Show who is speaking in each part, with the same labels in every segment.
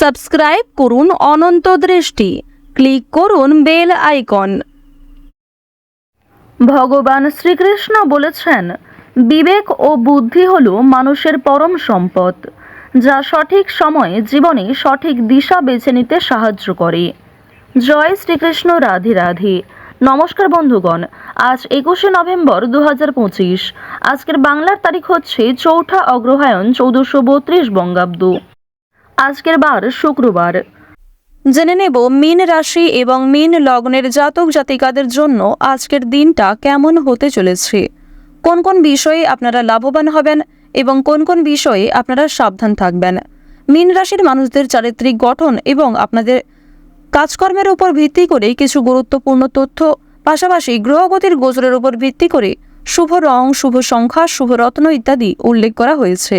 Speaker 1: Subscribe করুন অনন্ত দৃষ্টি। Click করুন বেল আইকন। ভগবান শ্রীকৃষ্ণ বলেছেন, বিবেক ও বুদ্ধি হল মানুষের পরম সম্পদ, যা সঠিক সময়ে জীবনে সঠিক দিশা বেছে নিতে সাহায্য করে। জয় শ্রীকৃষ্ণ, রাধে রাধে। নমস্কার বন্ধুগণ, আজ একুশে নভেম্বর দু হাজার পঁচিশ। আজকের বাংলার তারিখ হচ্ছে চৌঠা অগ্রহায়ণ চৌদ্দশো বত্রিশ বঙ্গাব্দ। আজকের বার শুক্রবার। জেনে নেব মীন রাশি এবং মীন লগ্নের জাতক জাতিকাদের জন্য আজকের দিনটা কেমন হতে চলেছে। কোন কোন বিষয়ে আপনারা লাভবান হবেন এবং কোন কোন বিষয়ে আপনারা সাবধান থাকবেন। মীন রাশির মানুষদের চারিত্রিক গঠন এবং আপনাদের কাজকর্মের উপর ভিত্তি করে কিছু গুরুত্বপূর্ণ তথ্য, পাশাপাশি গ্রহগতির গোচরের উপর ভিত্তি করে শুভ রং, শুভ সংখ্যা, শুভ রত্ন ইত্যাদি উল্লেখ করা হয়েছে।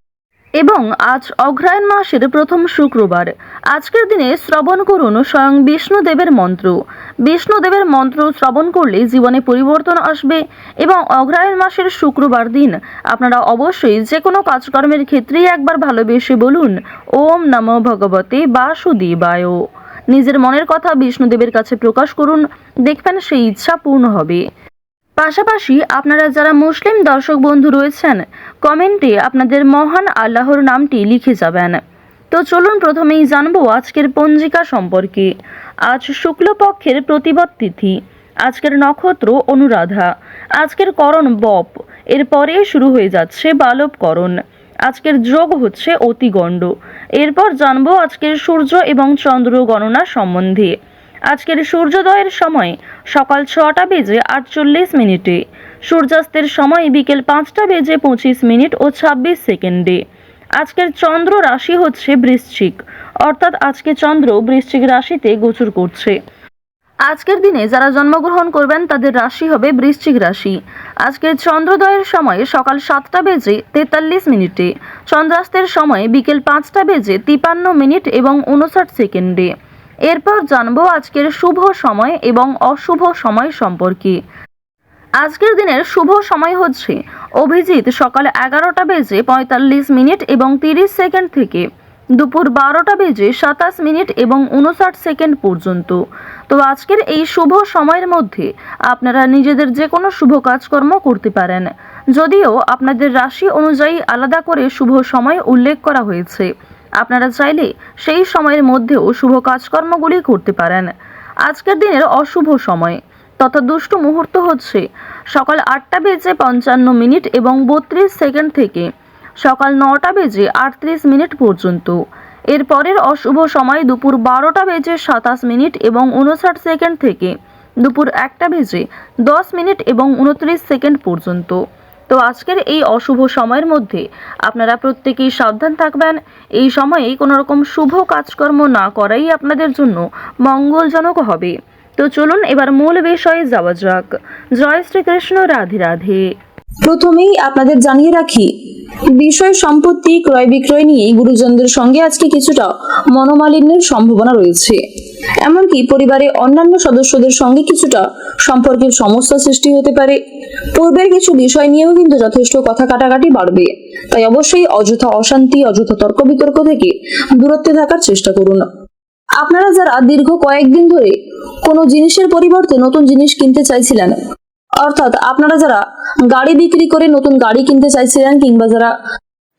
Speaker 1: এবং আজ অগ্রহায়ণ মাসের প্রথম শুক্রবার। আজকের দিনে শ্রবণ করুন স্বয়ং বিষ্ণুদেবের মন্ত্র। বিষ্ণুদেবের মন্ত্র শ্রবণ করলে জীবনে পরিবর্তন আসবে এবং অগ্রহায়ণ মাসের শুক্রবার দিন আপনারা অবশ্যই যে কোনো কাজকর্মের ক্ষেত্রেই একবার ভালোবেসে বলুন, ওম নমঃ ভগবতে বাসুদেবায়। নিজের মনের কথা বিষ্ণুদেবের কাছে প্রকাশ করুন, দেখবেন সেই ইচ্ছা পূর্ণ হবে। পাশাপাশি আপনারা যারা মুসলিম দর্শক বন্ধু রয়েছেন, কমেন্টে আপনাদের মহান আল্লাহর নামটি লিখে যাবেন। তো চলুন প্রথমেই জানব আজকের পঞ্জিকা সম্পর্কে। আজ শুক্লপক্ষের প্রতিপদ তিথি, আজকের নক্ষত্র অনুরাধা। আজকের করণ বপ, এরপরে শুরু হয়ে যাচ্ছে বালবকরণ। আজকের যোগ হচ্ছে অতিগণ্ড। এরপর জানব আজকের সূর্য এবং চন্দ্র গণনা সম্বন্ধে। আজকের সূর্যোদয়ের সময় সকাল ছটা বেজে আটচল্লিশ মিনিটে, সূর্যাস্তের সময় বিকেল পাঁচটা বেজে পঁচিশ মিনিট ও ছাব্বিশ সেকেন্ডে। আজকের চন্দ্র রাশি হচ্ছে বৃশ্চিক, অর্থাৎ আজকে চন্দ্র বৃশ্চিক রাশিতে গোচর করছে। আজকের দিনে যারা জন্মগ্রহণ করবেন, তাদের রাশি হবে বৃশ্চিক রাশি। আজকের চন্দ্রোদয়ের সময় সকাল সাতটা বেজে তেতাল্লিশ মিনিটে চন্দ্রাস্তের সময় বিকেল পাঁচটা বেজে তিপান্ন মিনিট এবং উনষাট সেকেন্ডে। এরপর জানব আজকের শুভ সময় এবং অশুভ সময় সম্পর্কে। আজকের দিনের শুভ সময় হচ্ছে অভিজিৎ সকাল এগারোটা বেজে পঁয়তাল্লিশ মিনিট এবং তিরিশ সেকেন্ড থেকে দুপুর বারোটা বেজে সাতাশ মিনিট এবং উনষাট সেকেন্ড পর্যন্ত। তো আজকের এই শুভ সময়ের মধ্যে আপনারা নিজেদের যে কোনো শুভ কাজকর্ম করতে পারেন। যদিও আপনাদের রাশি অনুযায়ী আলাদা করে শুভ সময় উল্লেখ করা হয়েছে। আপনারা চাইলে সেই সময়ের মধ্যেও শুভ কাজকর্মগুলি করতে পারেন। আজকের দিনের অশুভ সময়। তথা দুষ্ট মুহূর্ত হচ্ছে সকাল আটটা বেজে পঞ্চান্ন মিনিট এবং বত্রিশ সেকেন্ড থেকে সকাল নটা বেজে আটত্রিশ মিনিট পর্যন্ত। এর পরের অশুভ সময় দুপুর বারোটা বেজে সাতাশ মিনিট এবং উনষাট সেকেন্ড থেকে দুপুর একটা বেজে দশ মিনিট এবং উনত্রিশ সেকেন্ড পর্যন্ত। তো আজকের এই অশুভ সময়ের মধ্যে আপনারা প্রত্যেকেই সাবধান থাকবেন। এই সময়ে কোনো রকম শুভ কাজকর্ম না করাই আপনাদের জন্য মঙ্গলজনক হবে। তো চলুন এবার মূল বিষয়ে যাওয়া যাক। জয় শ্রীকৃষ্ণ, রাধে রাধে।
Speaker 2: প্রথমেই আপনাদের জানিয়ে রাখি, বিষয় সম্পত্তি ক্রয় বিক্রয় নিয়ে গুরুজনদের সঙ্গে আজকে কিছুটা মনোমালিন্যের সম্ভাবনা রয়েছে। এমনকি পরিবারে অন্যান্য সদস্যদের সঙ্গে কিছুটা সম্পর্কের সমস্যা সৃষ্টি হতে পারে। পূর্বের কিছু বিষয় নিয়েও কিন্তু যথেষ্ট কথা কাটাকাটি বাড়বে। তাই অবশ্যই অযথা অশান্তি, অযথা তর্ক বিতর্ক থেকে দূরত্বে থাকার চেষ্টা করুন। আপনারা যারা দীর্ঘ কয়েকদিন ধরে কোনো জিনিসের পরিবর্তে নতুন জিনিস কিনতে চাইছিলেন অর্থাৎ আপনারা যারা গাড়ি বিক্রি করে নতুন গাড়ি কিনতে চাইছিলেন কিংবা যারা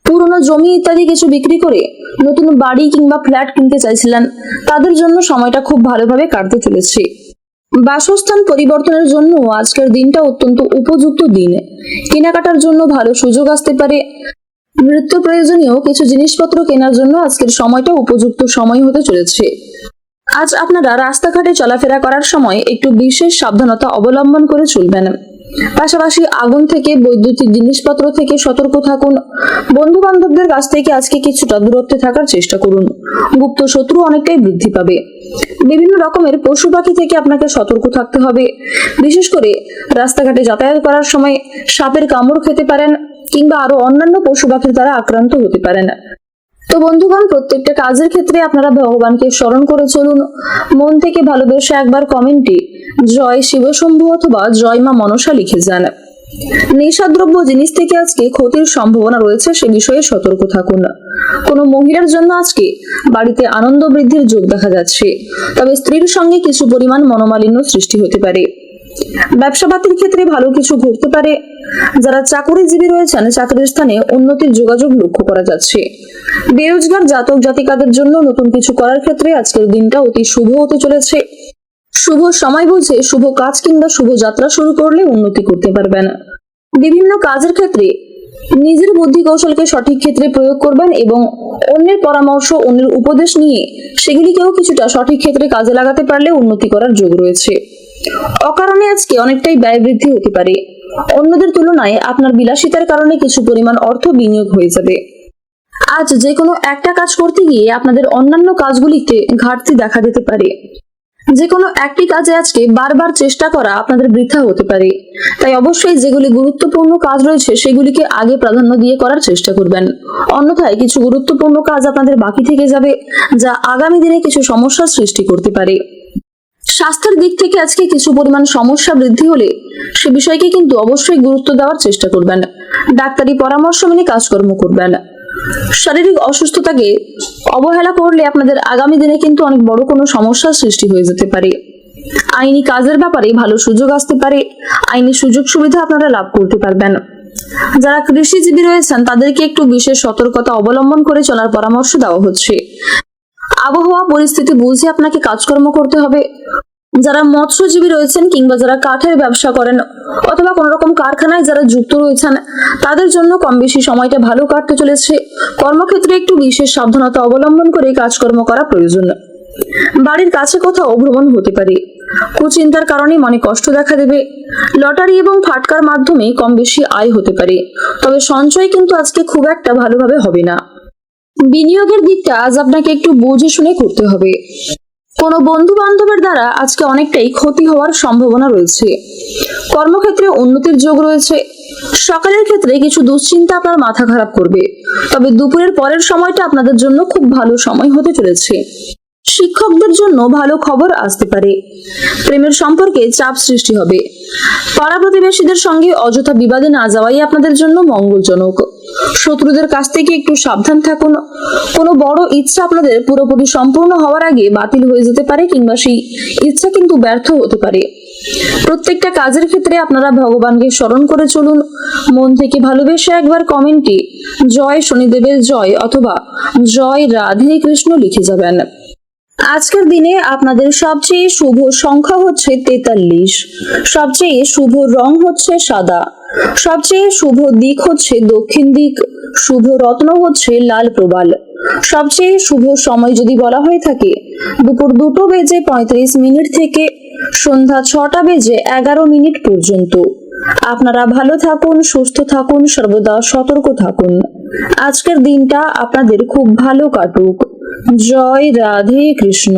Speaker 2: পুরনো জমি ইত্যাদি কিছু বিক্রি করে নতুন বাড়ি কিংবা ফ্ল্যাট কিনতে চাইছিলেন, তাদের জন্য সময়টা খুব ভালোভাবে কাটতে চলেছে। বাসস্থান পরিবর্তনের জন্য আজকের দিনটা অত্যন্ত উপযুক্ত দিন। কেনাকাটার জন্য ভালো সুযোগ আসতে পারে। নৃত্য প্রয়োজনীয় কিছু জিনিসপত্র কেনার জন্য আজকের সময়টা উপযুক্ত সময় হতে চলেছে। আজ আপনারা রাস্তাঘাটে চলাফেরা করার সময় একটু বিশেষ সাবধানতা অবলম্বন করে চলবেন। পাশাপাশি আগুন থেকে, বৈদ্যুতিক জিনিসপত্র থেকে সতর্ক থাকুন। বন্ধু বান্ধবদের কাছ থেকে আজকে কিছুটা দূরত্বে থাকার চেষ্টা করুন। গুপ্ত শত্রু অনেকটাই বৃদ্ধি পাবে। বিভিন্ন রকমের পশু পাখি থেকে আপনাকে সতর্ক থাকতে হবে। বিশেষ করে রাস্তাঘাটে যাতায়াত করার সময় সাপের কামড় খেতে পারেন কিংবা আরও অন্যান্য পশু পাখির দ্বারা আক্রান্ত হতে পারেন। তো বন্ধুগণ, প্রত্যেকটা কাজের ক্ষেত্রে আপনারা ভগবানকে স্মরণ করে চলুন। মন থেকে ভালোবেসে একবার কমেন্টে, জয় শিবশম্ভু অথবা জয় মা মনসা লিখে যান। নেশাদ্রব্য জিনিস থেকে আজকে ক্ষতির সম্ভাবনা রয়েছে সে বিষয়ে সতর্ক থাকুন। কোনো মহিলার জন্য আজকে বাড়িতে আনন্দ বৃদ্ধির যোগ দেখা যাচ্ছে, তবে স্ত্রীর সঙ্গে কিছু পরিমাণ মনোমালিন্য সৃষ্টি হতে পারে। ব্যবসাপাতির ক্ষেত্রে ভালো কিছু ঘটতে পারে। যারা চাকরিজীবী রয়েছেন, চাকরির স্থানে উন্নতির যোগাযোগ লক্ষ্য করা যাচ্ছে। বেরোজগার, জাতক, জাতিকাদের জন্য নতুন কিছু করার ক্ষেত্রে আজকের দিনটা অতি শুভ হতে চলেছে। শুভ সময় বুঝে শুভ কাজ কিংবা শুভ যাত্রা শুরু করলে উন্নতি করতে পারবেন। বিভিন্ন কাজের ক্ষেত্রে নিজের বুদ্ধি কৌশলকে সঠিক ক্ষেত্রে প্রয়োগ করবেন এবং অন্যের পরামর্শ, অন্যের উপদেশ নিয়ে সেগুলিকেও কিছুটা সঠিক ক্ষেত্রে কাজে লাগাতে পারলে উন্নতি করার যোগ রয়েছে। অকারণে আজকে অনেকটাই ব্যয় বৃদ্ধি হতে পারে। অন্যদের তুলনায় আপনার বিলাসিতার কারণে কিছু পরিমাণ অর্থ বিনিয়োগ হয়ে যাবে। আজ যে কোনো একটা কাজ করতে গিয়ে আপনাদের অন্যান্য কাজগুলিতে ঘাটতি দেখা দিতে পারে। যে কোনো একটি কাজে আজকে বারবার চেষ্টা করা আপনাদের বৃথা হতে পারে। তাই অবশ্যই যেগুলি গুরুত্বপূর্ণ কাজ রয়েছে সেগুলিকে আগে প্রাধান্য দিয়ে করার চেষ্টা করবেন। অন্যথায় কিছু গুরুত্বপূর্ণ কাজ আপনাদের বাকি থেকে যাবে, যা আগামী দিনে কিছু সমস্যার সৃষ্টি করতে পারে। স্বাস্থ্যের দিক থেকে আজকে কিছু পরিমাণ সমস্যা বৃদ্ধি হলে সে বিষয়কে কিন্তু অবশ্যই গুরুত্ব দেওয়ার চেষ্টা করবেন। ডাক্তারি পরামর্শ মেনে কাজকর্ম করবেন। শারীরিক অসুস্থতাকে অবহেলা করলে আপনাদের আগামী দিনে কিন্তু অনেক বড় কোনো সমস্যার সৃষ্টি হয়ে যেতে পারে। আইনি কাজের ব্যাপারে ভালো সুযোগ আসতে পারে। আইনি সুযোগ সুবিধা আপনারা লাভ করতে পারবেন। যারা কৃষিজীবী রয়েছেন, তাদেরকে একটু বিশেষ সতর্কতা অবলম্বন করে চলার পরামর্শ দেওয়া হচ্ছে। আবহাওয়া, পরিস্থিতি বুঝে আপনাকে কাজকর্ম করতে হবে। যারা মৎস্যজীবী রয়েছেন কিংবা যারা কাঠের ব্যবসা করেন অথবা কোনো রকম কারখানায় যারা যুক্ত রয়েছেন, তাদের জন্য কম বেশি সময়টা ভালো কাটতে চলেছে। কর্মক্ষেত্রে একটু বিশেষ সাবধানতা অবলম্বন করে কাজকর্ম করা প্রয়োজন। বাড়ির কাছে কোথাও ভ্রমণ হতে পারে। কুচিন্তার কারণে মনে কষ্ট দেখা দেবে। লটারি এবং ফাটকার মাধ্যমে কম বেশি আয় হতে পারে। তবে সঞ্চয় কিন্তু আজকে খুব একটা ভালোভাবে হবে না। বিনিয়োগের দিকটা আজ আপনাকে একটু বুঝে শুনে করতে হবে। কোনো বন্ধু বান্ধবের দ্বারা আজকে অনেকটাই ক্ষতি হওয়ার সম্ভাবনা রয়েছে। কর্মক্ষেত্রে উন্নতির যোগ রয়েছে। সকালের ক্ষেত্রে কিছু দুশ্চিন্তা আপনার মাথা খারাপ করবে। তবে দুপুরের পরের সময়টা আপনাদের জন্য খুব ভালো সময় হতে চলেছে। শিক্ষকদের জন্য ভালো খবর আসতে পারে। প্রেমের সম্পর্কে চাপ সৃষ্টি হবে। পাড়া প্রতিবেশীদের সঙ্গে অযথা বিবাদে না যাওয়াই আপনাদের জন্য মঙ্গলজনক। শত্রুদের কাছ থেকে একটু সাবধান থাকুন। কোনো বড় ইচ্ছা আপনাদের পুরোপুরি সম্পূর্ণ হওয়ার আগে বাতিল হয়ে যেতে পারে কিংবা সেই ইচ্ছা কিন্তু ব্যর্থ হতে পারে। প্রত্যেকটা কাজের ক্ষেত্রে আপনারা ভগবানকে স্মরণ করে চলুন। মন থেকে ভালোবেসে একবার কমেন্টে জয় শনিদেবের জয় অথবা জয় রাধে কৃষ্ণ লিখে যাবেন। আজকের দিনে আপনাদের সবচেয়ে শুভ সংখ্যা হচ্ছে তেতাল্লিশ। সবচেয়ে শুভ রং হচ্ছে সাদা। সবচেয়ে শুভ দিক হচ্ছে দক্ষিণ দিক। শুভ রত্ন হচ্ছে লাল প্রবাল। সবচেয়ে শুভ সময় যদি বলা হয়ে থাকে, দুপুর দুটো বেজে পঁয়ত্রিশ মিনিট থেকে সন্ধ্যা ছটা বেজে এগারো মিনিট পর্যন্ত। আপনারা ভালো থাকুন, সুস্থ থাকুন, সর্বদা সতর্ক থাকুন। আজকের দিনটা আপনাদের খুব ভালো কাটুক। জয় রাধে কৃষ্ণ।